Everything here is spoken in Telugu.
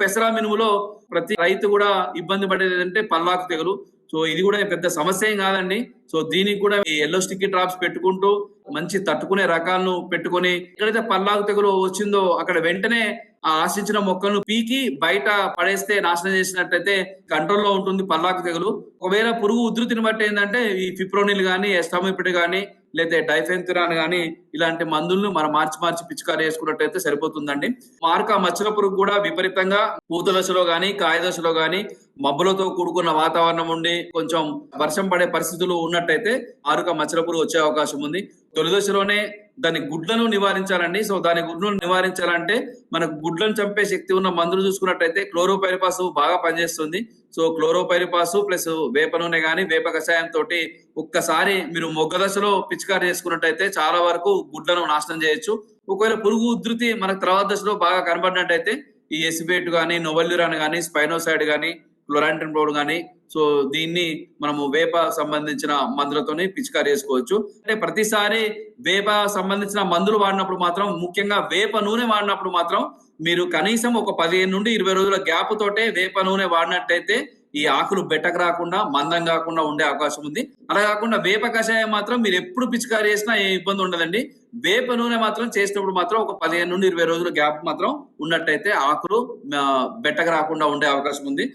పెసరా మినుములో ప్రతి రైతు కూడా ఇబ్బంది పడేది ఏంటంటే పల్లాకు తెగులు. సో ఇది కూడా పెద్ద సమస్య ఏం కాదండి. సో దీనికి కూడా ఈ ఎల్లో స్టిక్కీ డ్రాప్స్ పెట్టుకుంటూ మంచి తట్టుకునే రకాలను పెట్టుకొని ఎక్కడైతే పల్లాకు తెగులు వచ్చిందో అక్కడ వెంటనే ఆ ఆశించిన మొక్కలను పీకి బయట పడేస్తే నాశనం చేసినట్టయితే కంట్రోల్లో ఉంటుంది పల్లాకు తెగులు. ఒకవేళ పురుగు ఉధృతిని బట్టి ఏంటంటే ఈ ఫిప్రోనిల్ కానీ ఎస్టామిపిడ్ కానీ లేదా డైఫెన్థిరాన్ కానీ ఇలాంటి మందులను మనం మార్చి మార్చి పిచికారి చేసుకున్నట్టయితే సరిపోతుందండి. మార్క మచ్చల పురుగు కూడా విపరీతంగా పూత దశలో కానీ కాయ దశలో కానీ మబ్బులతో కూడుకున్న వాతావరణం ఉండి కొంచెం వర్షం పడే పరిస్థితులు ఉన్నట్టయితే ఆరుక మచ్చల పురుగు వచ్చే అవకాశం ఉంది. తొలి దశలోనే దాని గుడ్లను నివారించాలండి. సో దాని గుడ్లను నివారించాలంటే మనకు గుడ్లను చంపే శక్తి ఉన్న మందులు చూసుకున్నట్టయితే క్లోరోపైరిపాస్ బాగా పనిచేస్తుంది. సో క్లోరోపైరిపాస్ ప్లస్ వేప నూనె కానీ వేప కషాయం తోటి ఒక్కసారి మీరు మొగ్గ దశలో పిచికారి చేసుకున్నట్టయితే చాలా వరకు గుడ్లను నాశనం చేయొచ్చు. ఒకవేళ పురుగు ఉధృతి మనకు తర్వాత దశలో బాగా కనబడినట్టయితే ఈ ఎసిబేట్ కానీ నొవల్యూరాన్ కానీ స్పైనోసైడ్ కానీ క్లోరాంటిన్ పౌడర్ కానీ సో దీన్ని మనము వేప సంబంధించిన మందులతోనే పిచికారి చేసుకోవచ్చు. అంటే ప్రతిసారి వేప సంబంధించిన మందులు వాడినప్పుడు మాత్రం ముఖ్యంగా వేప నూనె వాడినప్పుడు మాత్రం మీరు కనీసం ఒక పదిహేను నుండి ఇరవై రోజుల గ్యాప్ తోటే వేప నూనె వాడినట్టయితే ఈ ఆకులు బెట్టకు రాకుండా మందం కాకుండా ఉండే అవకాశం ఉంది. అలా కాకుండా వేప కషాయం మాత్రం మీరు ఎప్పుడు పిచికారి చేసినా ఏ ఇబ్బంది ఉండదండి. వేప నూనె మాత్రం చేసినప్పుడు మాత్రం ఒక పదిహేను నుండి ఇరవై రోజుల గ్యాప్ మాత్రం ఉన్నట్టయితే ఆకులు బెట్టకు రాకుండా ఉండే అవకాశం ఉంది.